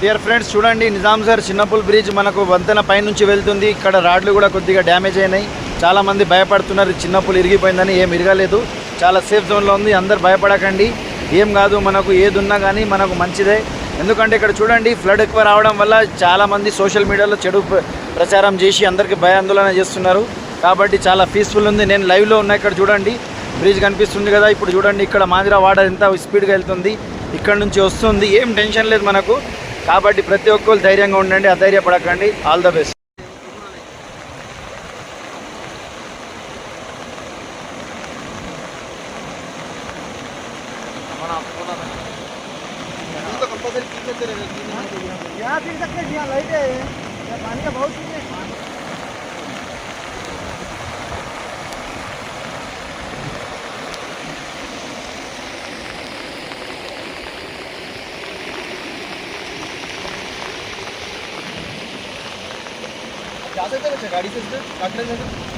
Dear friends చూడండి Nizam sir చిన్నపుల్ bridge మనకు వంతెన పైనుంచి వెళ్తుంది. ఇక్కడ రాడ్లు కూడా కొద్దిగా డ్యామేజ్ అయినాయి. చాలామంది భయపడుతున్నారు చిన్నపుల్ ఇరిగిపోయిందని ఏం ఇరగలేదు. చాలా సేఫ్ జోన్లో ఉంది అందరు భయపడకండి. ఏం కాదు మనకు ఏది ఉన్నా కానీ మనకు మంచిదే. ఎందుకంటే ఇక్కడ చూడండి ఫ్లడ్ ఎక్కువ రావడం వల్ల చాలామంది సోషల్ మీడియాలో చెడు ప్రచారం చేసి అందరికీ భయాందోళన చేస్తున్నారు. కాబట్టి చాలా పీస్ఫుల్ ఉంది. నేను లైవ్లో ఉన్నా ఇక్కడ చూడండి బ్రిడ్జ్ కనిపిస్తుంది కదా. ఇప్పుడు చూడండి ఇక్కడ మాదిరా వాటర్ ఎంత స్పీడ్గా వెళ్తుంది. ఇక్కడ నుంచి వస్తుంది. ఏం టెన్షన్ లేదు మనకు. కాబట్టి ప్రతి ఒక్కరు ధైర్యంగా ఉండండి అధైర్యపడకండి ఆల్ ద బెస్ట్ यहाँ फिर सकते हैं यहाँ लाइट है यहाँ पानी का बहुत चीज है जा सकते गाड़ी से काटने